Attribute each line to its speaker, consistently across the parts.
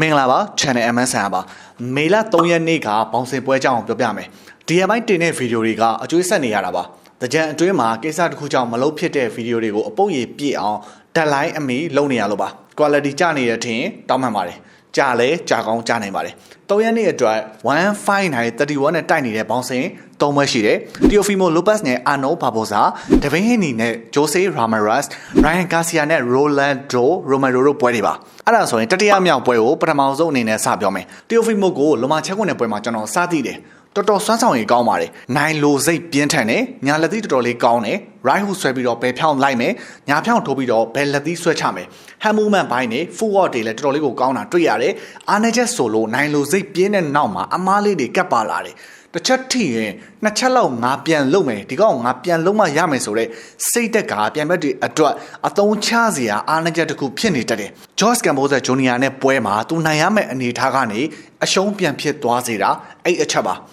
Speaker 1: မင်္ဂလာပါ channel MSN ပါမေလ3ရက်နေ့ကဘောင်စင်ပွဲကြောင်းပြောပြမယ်ဒီအပိုင်းတင်တဲ့ဗီဒီယိုတွေကအကျွေးဆက်နေရတာပါတကြံအတွင်းမှာကိစ္စတစ်ခုကြောင့်မလုပ်ဖြစ်တဲ့ဗီဒီယိုတွေကိုအပုတ်ရည်ပြည့်အောင်တက်လိုင်းအမီလုပ်နေရလို့ပါ quality ကျနေတဲ့အထင်တောင်းမှန်ပါတယ် ကြာလဲကြာကောင်းကြာနိုင်ပါတယ်3ရက်နေ့အတွက်1531နဲ့တိုက်နေတဲ့ဘောင်စင်၃ပွဲရှိတယ်။ Teofimo Lopez နဲ့ Arno Barbosa, Devin Haney နဲ့ Jose Ramirez, Ryan Garcia နဲ့ Rolando Romero တို့ပွဲတွေပါ။အဲ့ဒါဆိုရင်တတိယမြောက်ပွဲကိုပထမဆုံးအနေနဲ့စပြောမယ်။ Teofimo ကိုလုံမချက်ခွန်းတဲ့ပွဲမှာကျွန်တော်စသိတယ်။ တော်တော်စွမ်းဆောင်ရည်ကောင်းပါတယ်။နိုင်လိုစိတ်ပြင်းထန်တယ်။ညာလက်သီးတော်တော်လေးကောင်းတယ်။ right hook ဆွဲပြီးတော့ဘယ်ဖြောင်းလိုက်မယ်။ညာဖြောင်းထိုးပြီးတော့ဘယ်လက်သီးဆွဲချမယ်။ hand movement ဘိုင်းနေ full work တွေလည်းတော်တော်လေးကိုကောင်းတာတွေ့ရတယ်။အားနေချက်ဆိုလို့နိုင်လိုစိတ်ပြင်းတဲ့နောက်မှာအမားလေးတွေကပ်ပါလာတယ်။ တစ်ချက်ထိရင်နှစ်ချက်လောက်ငါပြန်လုပ်မယ်ဒီကောင်ငါပြန်လုပ်မှရမယ်ဆိုတော့စိတ်တက်ကပြန်ဘက်တွေအတွက်အသုံးချစရာအားနည်းချက်တစ်ခုဖြစ်နေတတ်တယ်။ George Gamboza Jr. နဲ့ပွဲမှာသူနိုင်ရမယ့်အနေအထားကနေအရှုံးပြန်ဖြစ်သွားစေတာအဲ့အချက်ပါ။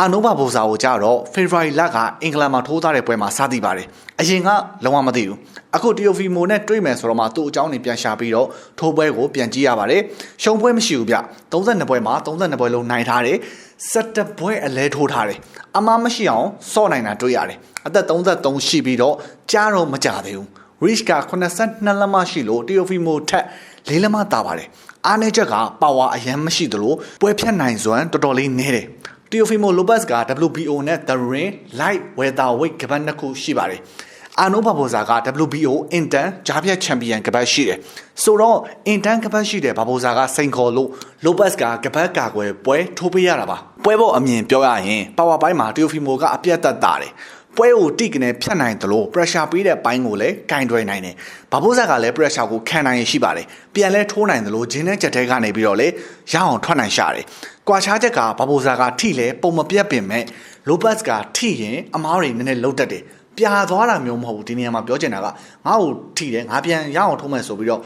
Speaker 1: အာနိုဘာဘိုဇာကိုကြတော့ February လကအင်္ဂလန်မှာထိုးသားတဲ့ပွဲမှာစသည်ပါတယ်။အရင်ကလုံးဝမသိဘူး။အခု Teofimo နဲ့တွေ့မယ်ဆိုတော့မှသူ့အကြောင်းတွေပြန်ရှာပြီးတော့ထိုးပွဲကိုပြန်ကြည့်ရပါတယ်။ရှုံပွဲမရှိဘူးဗျ။32ပွဲမှာ32ပွဲလုံးနိုင်ထားတယ်။17ပွဲအလဲထိုးထားတယ်။အမမရှိအောင်စော့နိုင်တာတွေ့ရတယ်။အသက်33ရှိပြီးတော့ကြားတော့မကြသေးဘူး။ Rich က82လက်မရှိလို့ Teofimo ထက်လေးလက်မတာပါတယ်။အားနည်းချက်ကပါဝါအရင်မရှိသလိုပွဲဖြတ်နိုင်စွမ်းတော်တော်လေးနည်းတယ်။ Teofimo Lopez က WBO နဲ့ The Ring Light Welterweight ကပတ်နှစ်ခုရှိပါတယ်။အာနိုဘာဘိုဇာက WBO Intern ဂျားပြတ်ချန်ပီယံကပတ်ရှိတယ်။ဆိုတော့ Intern ကပတ်ရှိတဲ့ဘာဘိုဇာကစိန်ခေါ်လို့ Lopez ကကပတ်ကာကွယ်ပွဲထိုးပေးရတာပါ။ပွဲပေါ်အမြင်ပြောရရင် Power ပိုင်းမှာ Teofimo ကအပြတ်သက်တာတယ်။ ပွဲကိုတိကနေဖြတ်နိုင်တယ်လို့ pressure ပေးတဲ့ပိုင်းကိုလည်းကင်တွယ်နိုင်တယ်။ဘာဘိုးဇက်ကလည်း pressure ကိုခံနိုင်ရရှိပါတယ်။ပြန်လဲထိုးနိုင်တယ်လို့ဂျင်းနဲ့ချက်တဲကနေပြီးတော့လေရအောင်ထွက်နိုင်ရှာတယ်။ကွာခြားချက်ကဘာဘိုးဇက်ကထိလဲပုံမပြတ်ပင်မဲ့လိုပတ်စ်ကထိရင်အမားတွေနည်းနည်းလှုပ်တတ်တယ်။ပြာသွားတာမျိုးမဟုတ်ဘူးဒီနေရာမှာပြောချင်တာကငါ့ကိုထိတယ်ငါပြန်ရအောင်ထိုးမယ်ဆိုပြီးတော့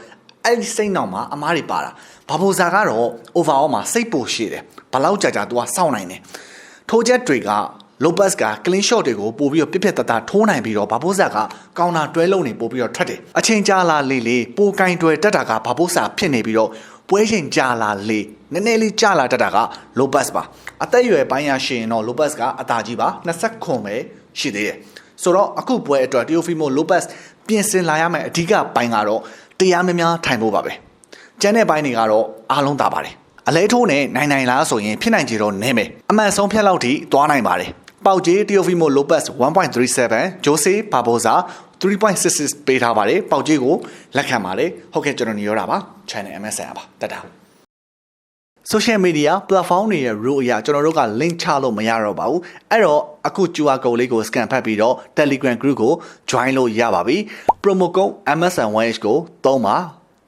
Speaker 1: အဲ့ဒီစိတ်နောက်မှာအမားတွေပါတာဘာဘိုဇာကတော့ overall မှာစိတ်ပိုရှိတယ်ဘလောက်ကြာကြာသူကစောင့်နိုင်တယ်ထိုးချက်တွေက လိုပတ်စ်က clean shot တွေကိုပို့ပြီးတော့ပြက်ပြက်တသားထိုးနိုင်ပြီးတော့ဘာဘိုးဆာကကောင်တာတွဲလုံးနေပို့ပြီးတော့ထွက်တယ်အချိန်ကြာလာလေလေပိုကင်တွယ်တက်တာကဘာဘိုးဆာဖြစ်နေပြီးတော့ပွဲချိန်ကြာလာလေနည်းနည်းလေးကြာလာတက်တာကလိုပတ်စ်ပါအသက်အရွယ်ပိုင်းရရှင်တော့လိုပတ်စ်ကအသာကြီးပါ20ခွန်ပဲရှိသေးတယ်ဆိုတော့အခုပွဲအတွက်တီယိုဖီမိုလိုပတ်စ်ပြင်ဆင်လာရမယ့်အဓိကပိုင်းကတော့တရားများများထိုင်ဖို့ပါပဲကျန်တဲ့ပိုင်းတွေကတော့အားလုံးသာပါတယ်အလဲထိုးနဲ့နိုင်နိုင်လားဆိုရင်ဖြစ်နိုင်ကြတော့နည်းမယ်အမှန်ဆုံးဖြတ်လောက်ထိသွားနိုင်ပါတယ် ပေါက်ကြီးတီယိုဖီမိုလိုပတ်စ်1.37ဂျိုဆေဘာဘိုဇာ3.66ပေးထားပါတယ်ပေါက်ကြီးကိုလက်ခံပါတယ်ဟုတ်ကဲ့ကျွန်တော်နေရတာပါ channel MSN ပါတတ်တာ social media platform တွေရဲ့ rule အရကျွန်တော်တို့က link ချလို့မရတော့ပါဘူးအဲ့တော့အခု QR code လေးကို scan ဖတ်ပြီးတော့ Telegram group ကို join လို့ရပါပြီ promo code MSN1H ကိုသုံးပါ